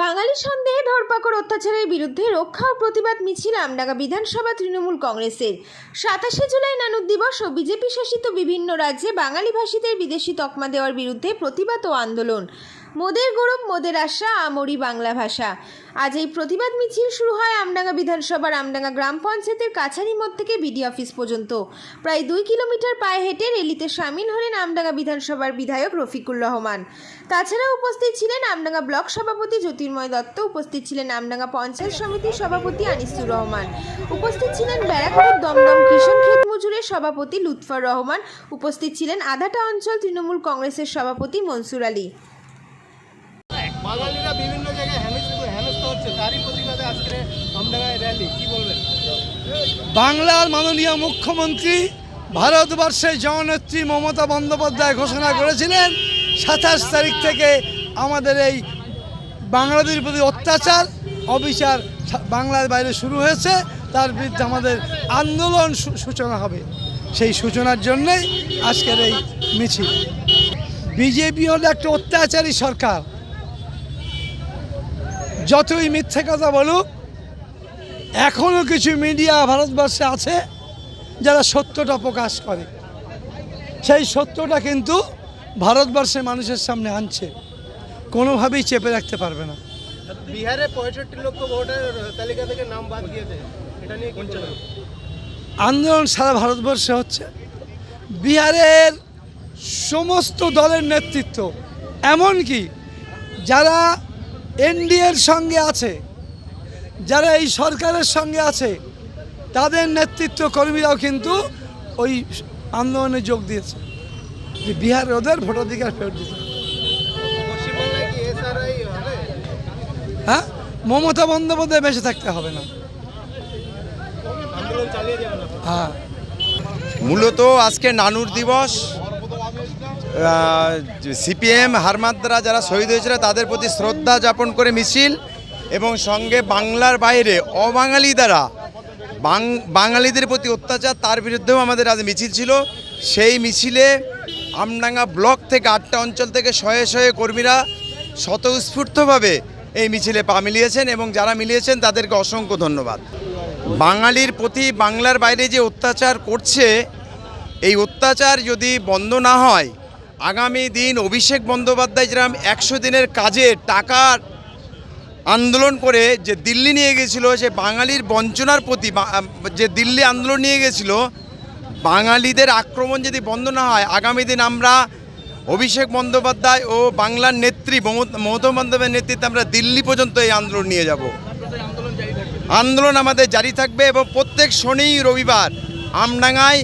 বাঙালি সন্দেহে ধরপাকড় অত্যাচারের বিরুদ্ধে রক্ষা ও প্রতিবাদ মিছিল আমডাঙ্গা বিধানসভা তৃণমূল কংগ্রেসের। সাতাশে জুলাই নানুক দিবস ও বিজেপি শাসিত বিভিন্ন রাজ্যে বাঙালি ভাষীদের বিদেশি তকমা দেওয়ার বিরুদ্ধে প্রতিবাদ ও আন্দোলন। মোদের গৌরব মোদের আশা, আমরি বাংলা ভাষা। আজ এই প্রতিবাদ মিছিল শুরু হয় আমডাঙ্গা বিধানসভার আমডাঙ্গা গ্রাম পঞ্চায়েতের কাছারি মোড় থেকে বিডি অফিস পর্যন্ত। প্রায় দুই কিলোমিটার পায়ে হেঁটে রেলিতে সামিল হলেন আমডাঙ্গা বিধানসভার বিধায়ক রফিকুর রহমান। তাছাড়া উপস্থিত ছিলেন আমডাঙ্গা ব্লক সভাপতি জ্যোতির্ময় দত্ত, উপস্থিত ছিলেন আমডাঙ্গা পঞ্চায়েত সমিতির সভাপতি আনিসুর রহমান, উপস্থিত ছিলেন ব্যারাকপুর দমদম কিষণ ক্ষেত মজুরের সভাপতি লুৎফর রহমান, উপস্থিত ছিলেন আধাটা অঞ্চল তৃণমূল কংগ্রেসের সভাপতি মনসুর আলী বাঙালিরা বিভিন্ন জায়গায় হেনস্থ হেনস্থ বাংলার মাননীয় মুখ্যমন্ত্রী ভারতবর্ষের জননেত্রী মমতা বন্দ্যোপাধ্যায় ঘোষণা করেছিলেন সাতাশ তারিখ থেকে আমাদের এই বাংলাদেশের প্রতি অত্যাচার, অবিচার বাংলার বাইরে শুরু হয়েছে। তার বিরুদ্ধে আমাদের আন্দোলন সূচনা হবে। সেই সূচনার জন্যই আজকের এই মিছিল। বিজেপি হলো একটা অত্যাচারী সরকার। যতই মিথ্যে কথা বলুক এখনও কিছু মিডিয়া ভারতবর্ষে আছে যারা সত্যটা প্রকাশ করে। সেই সত্যটা কিন্তু ভারতবর্ষের মানুষের সামনে আনছে। কোনোভাবেই চেপে রাখতে পারবে না। বিহারে পঁয়ষট্টি লক্ষ ভোটার তালিকা থেকে নাম বাদ দিয়েছে। এটা নিয়ে আন্দোলন সারা ভারতবর্ষে হচ্ছে। বিহারের সমস্ত দলের নেতৃত্ব এমনকি যারা এনডিএর সঙ্গে আছে, যারা এই সরকারের সঙ্গে আছে, তাদের নেতৃত্ব কর্মীরাও কিন্তু ওই আন্দোলনে যোগ দিয়েছে, যে বিহার ওদের ভোটাধিকার ফেরত দিতে হ্যাঁ? মমতা বন্দ্যোপাধ্যায় বেঁচে থাকতে হবে না? হ্যাঁ। মূলত আজকে নানুর দিবস। সিপিএম, হারমাদ্রা যারা শহীদ হয়েছিল, তাদের প্রতি শ্রদ্ধা যাপন করে মিছিল এবং সঙ্গে বাংলার বাইরে অবাঙালি দ্বারা বাঙালিদের প্রতি অত্যাচার, তার বিরুদ্ধেও আমাদের আজ মিছিল ছিল। সেই মিছিলে আমডাঙ্গা ব্লক থেকে আটটা অঞ্চল থেকে শয়ে শয়ে কর্মীরা স্বতঃস্ফূর্তভাবে এই মিছিলে পা মিলিয়েছেন এবং যারা মিলিয়েছেন, তাদেরকে অসংখ্য ধন্যবাদ। বাঙালির প্রতি বাংলার বাইরে যে অত্যাচার করছে, এই অত্যাচার যদি বন্ধ না হয় আগামী দিন অভিষেক বন্দ্যোপাধ্যায় যেরকম একশো দিনের কাজে টাকার আন্দোলন করে যে দিল্লি নিয়ে গেছিল, সে বাঙালির বঞ্চনার প্রতি যে দিল্লি আন্দোলন নিয়ে গেছিল, বাঙালিদের আক্রমণ যদি বন্ধ না হয়, আগামী দিন আমরা অভিষেক বন্দ্যোপাধ্যায় ও বাংলার নেত্রী মমতা বন্দ্যোপাধ্যায়ের নেতৃত্বে আমরা দিল্লি পর্যন্ত এই আন্দোলন নিয়ে যাব। আন্দোলন আমাদের জারি থাকবে এবং প্রত্যেক শনি রবিবার আমডাঙ্গায়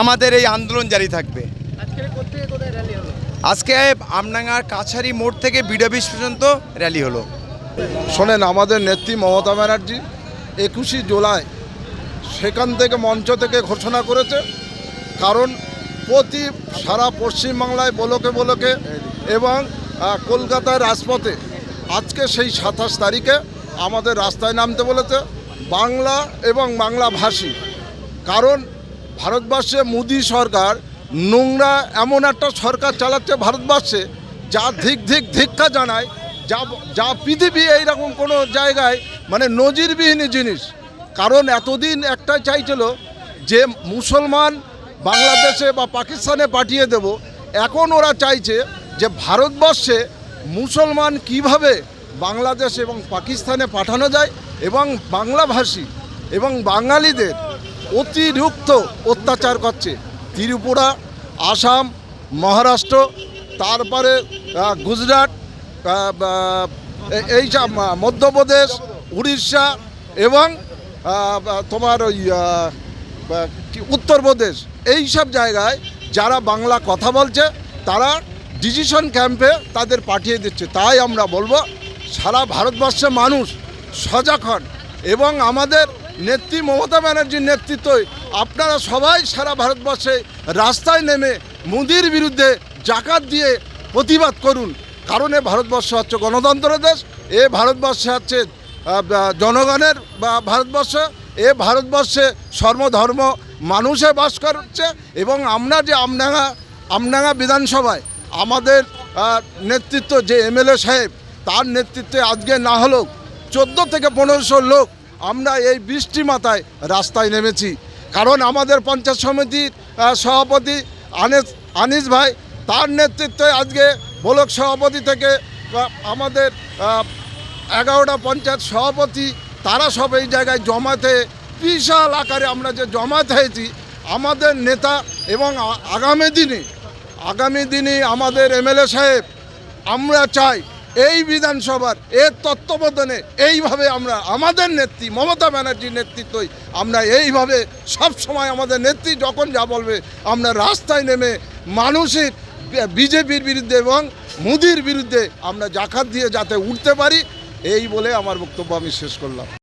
আমাদের এই আন্দোলন জারি থাকবে। আজকে আমডাঙ্গার কাছারি মোড় থেকে বিডব্লিউস পর্যন্ত র্যালি হলো। শোনেন, আমাদের নেত্রী মমতা ব্যানার্জি একুশে জুলাই সেখান থেকে মঞ্চ থেকে ঘোষণা করেছে, কারণ প্রতি সারা পশ্চিমবাংলায় বলকে বলকে এবং কলকাতার রাজপথে, আজকে সেই সাতাশ তারিখে আমাদের রাস্তায় নামতে বলেছে, বাংলা এবং বাংলা ভাষী কারণ ভারতবর্ষে মোদী সরকার নোংরা এমন একটা সরকার চালাচ্ছে, ভারতবর্ষে, যা ধিক ধিক ধিক্ষা জানায়, যা যা পৃথিবী এইরকম কোনো জায়গায় মানে নজিরবিহীন জিনিস। কারণ এতদিন একটাই চাইছিল যে মুসলমান বাংলাদেশে বা পাকিস্তানে পাঠিয়ে দেব। এখন ওরা চাইছে যে ভারতবর্ষে মুসলমান কীভাবে বাংলাদেশ এবং পাকিস্তানে পাঠানো যায় এবং বাংলাভাষী এবং বাঙালিদের অতিরিক্ত অত্যাচার করছে। ত্রিপুরা, আসাম, মহারাষ্ট্র, তারপরে গুজরাট এই মধ্যপ্রদেশ, উড়িষ্যা এবং তোমার ওই উত্তরপ্রদেশ। এই সব জায়গায় যারা বাংলা কথা বলছে, তারা ডিসিশন ক্যাম্পে তাদের পাঠিয়ে দিচ্ছে। তাই আমরা বলব, সারা ভারতবর্ষের মানুষ সজাগ হন এবং আমাদের নেত্রী মমতা ব্যানার্জির নেতৃত্বে আপনারা সবাই সারা ভারতবর্ষে রাস্তায় নেমে মোদির বিরুদ্ধে জাকাত দিয়ে প্রতিবাদ করুন। কারণ এ ভারতবর্ষ হচ্ছে গণতন্ত্র দেশ, এ ভারতবর্ষে হচ্ছে জনগণের, বা, ভারতবর্ষ, এ ভারতবর্ষে সর্বধর্ম মানুষে বাস করছে এবং আমরা যে আমডাঙ্গা আমডাঙ্গা বিধানসভায় আমাদের নেতৃত্ব যে এমএলএ সাহেব, তার নেতৃত্বে আজকে না হলেও চোদ্দ থেকে পনেরোশো লোক আমরা এই বৃষ্টি মাথায় রাস্তায় নেমেছি। কারণ আমাদের পঞ্চায়েত সমিতির সভাপতি আনিস আনিস ভাই, তার নেতৃত্বে আজকে ব্লক সভাপতি থেকে আমাদের এগারোটা পঞ্চায়েত সভাপতি, তারা সব এই জায়গায় জমাতে বিশাল আকারে আমরা যে জমাতে হয়েছি, আমাদের নেতা এবং আগামী দিনে আগামী দিনে আমাদের এমএলএ সাহেব, আমরা চাই এই বিধানসভার, এর তত্ত্বাবধানে এইভাবে আমরা, আমাদের নেত্রী, মমতা ব্যানার্জির নেতৃত্বই আমরা এইভাবে সব সময় আমাদের নেত্রী যখন যা বলবে, আমরা রাস্তায় নেমে মানুষের বিজেপির বিরুদ্ধে এবং মোদির বিরুদ্ধে আমরা জাকাত দিয়ে যাতে উঠতে পারি, এই বলে আমার বক্তব্য আমি শেষ করলাম।